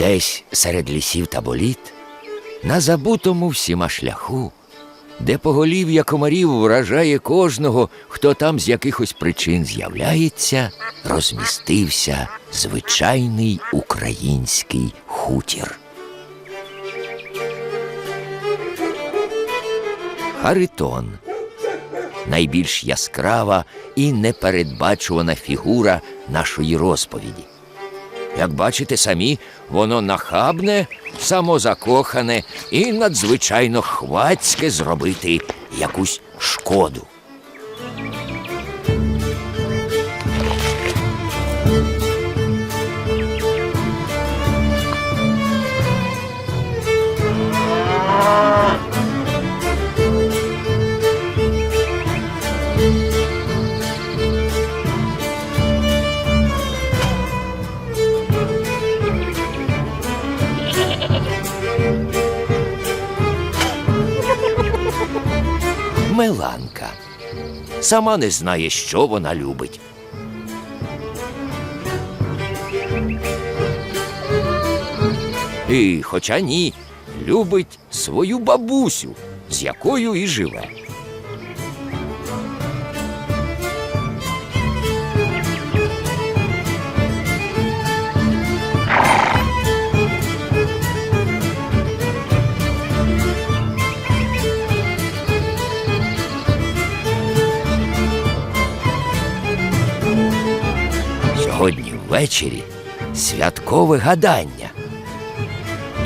Десь серед лісів та боліт, на забутому всіма шляху, де поголів'я комарів вражає кожного, хто там з якихось причин з'являється, розмістився звичайний український хутір. Харитон найбільш яскрава і непередбачувана фігура нашої розповіді. Як бачите самі, воно нахабне, самозакохане і надзвичайно хвацьке зробити якусь шкоду. Сама не знає, що вона любить. І, хоча ні, любить свою бабусю, з якою і живе. Ввечері святкове гадання.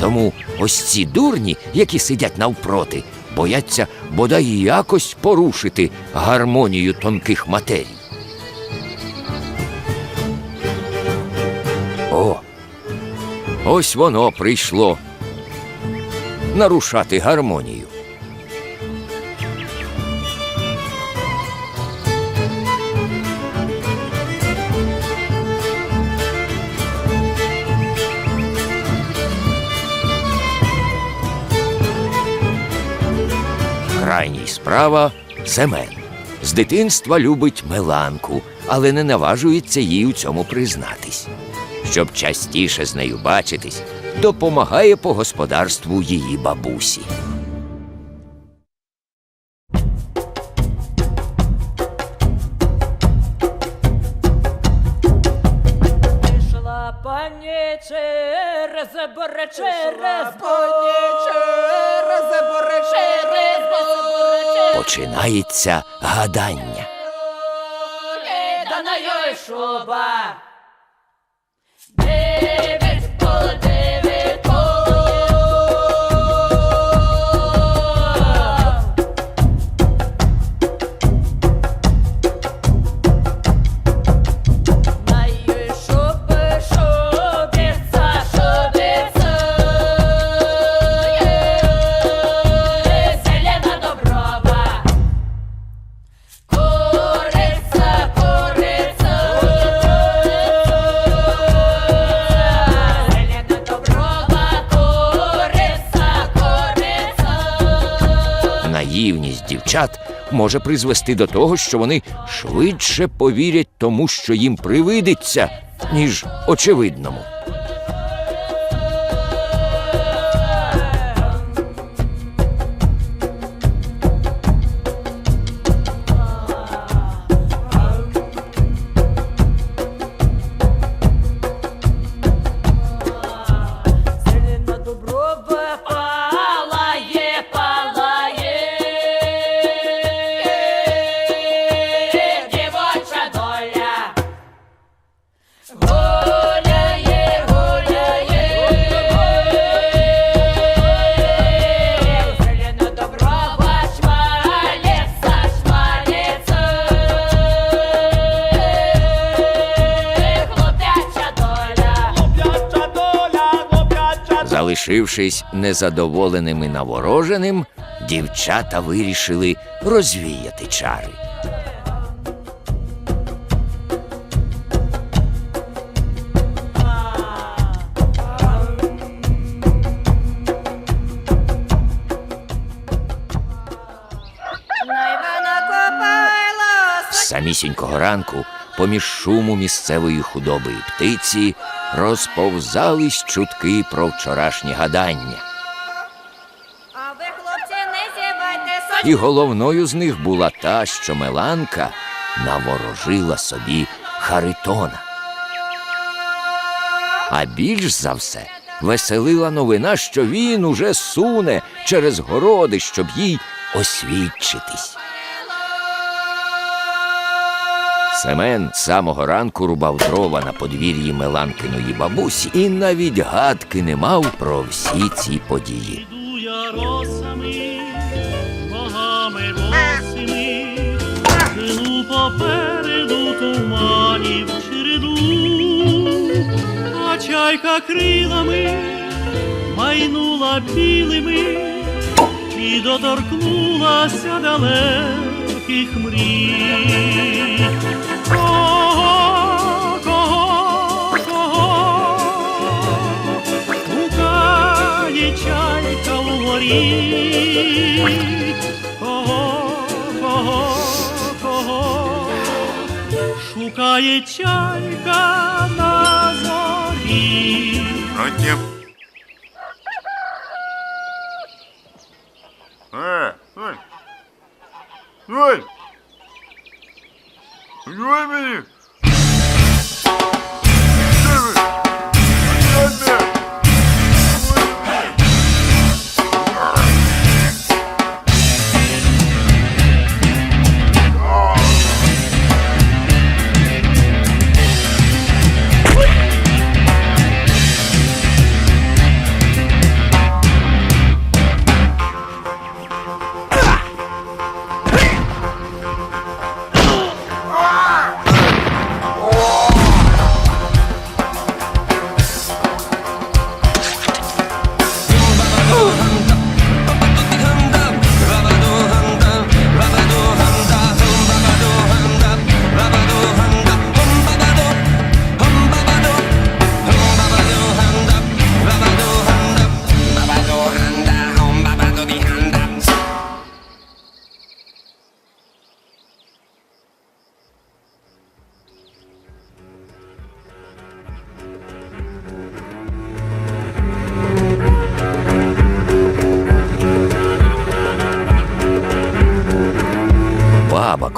Тому ось ці дурні, які сидять навпроти, бояться бодай якось порушити гармонію тонких матерій. О, ось воно прийшло нарушати гармонію. Крайній справа Семен. З дитинства любить Меланку, але не наважується їй у цьому признатись. Щоб частіше з нею бачитись, допомагає по господарству її бабусі. Пішла пані через бори, через пані через Починається гадання. Дівчат може призвести до того, що вони швидше повірять тому, що їм привидиться, ніж очевидному. Залишившись незадоволеними навороженим, дівчата вирішили розвіяти чари. Самісінького ранку поміж шуму місцевої худоби і птиці розповзались чутки про вчорашнє гадання. А ви, хлопці, не зівайте І головною з них була та, що Меланка наворожила собі Харитона. А більш за все веселила новина, що він уже суне через городи, щоб їй освідчитись. Семен самого ранку рубав дрова на подвір'ї Меланкиної бабусі і навіть гадки не мав про всі ці події. Іду я росами, ногами босими, Жену попереду туманів череду, а чайка крилами майнула білими і доторкнулася далеких мрій. чайка у горі. Кого, кого, кого шукає чайка на зорі. Против. Э, ой. Ой. Ой, мені.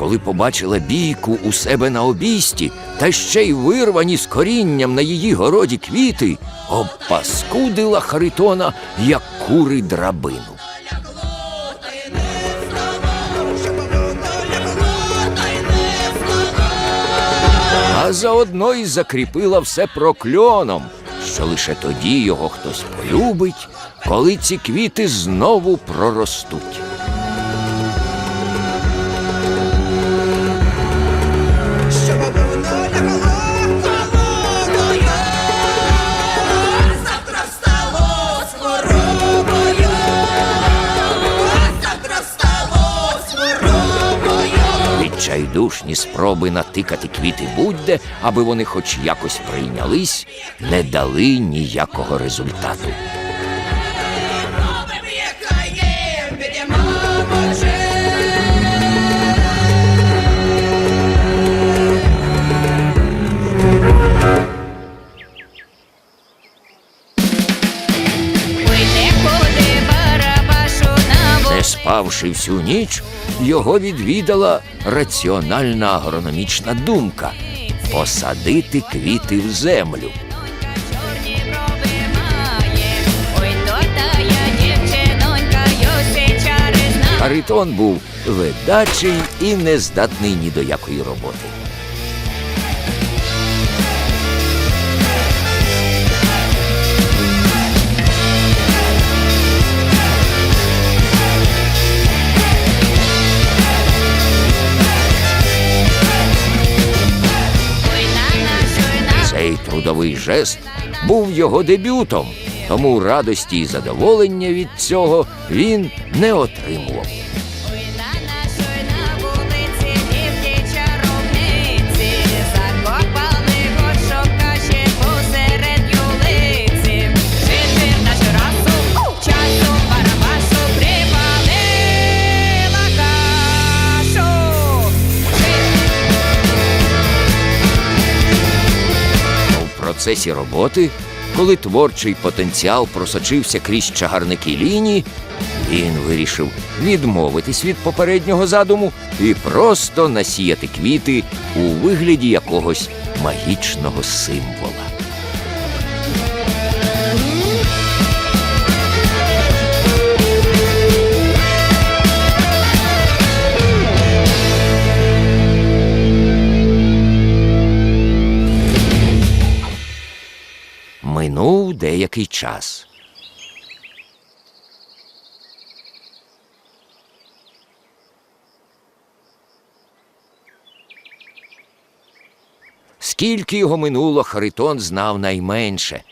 Коли побачила бійку у себе на обійсті, та ще й вирвані з корінням на її городі квіти, обпаскудила Харитона, як кури драбину. А заодно й закріпила все прокльоном, що лише тоді його хтось полюбить, коли ці квіти знову проростуть. Відчайдушні спроби натикати квіти будь-де, аби вони хоч якось прийнялись, не дали ніякого результату. Не спавши всю ніч, його відвідала раціональна агрономічна думка посадити квіти в землю. Харитон був ледачий і нездатний ні до якої роботи. Трудовий жест був його дебютом, тому радості і задоволення від цього він не отримував. Процесі роботи, коли творчий потенціал просочився крізь чагарники лінії, він вирішив відмовитись від попереднього задуму і просто насіяти квіти у вигляді якогось магічного символа. Минув деякий час. Скільки його минуло, Харитон знав найменше,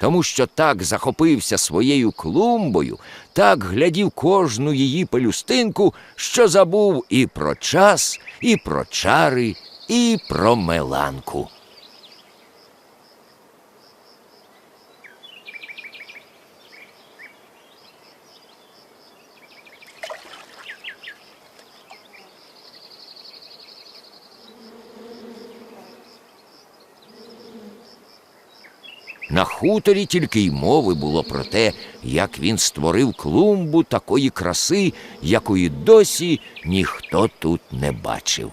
тому що так захопився своєю клумбою, так глядів кожну її пелюстинку, що забув і про час, і про чари, і про меланку. На хуторі тільки й мови було про те, як він створив клумбу такої краси, якої досі ніхто тут не бачив.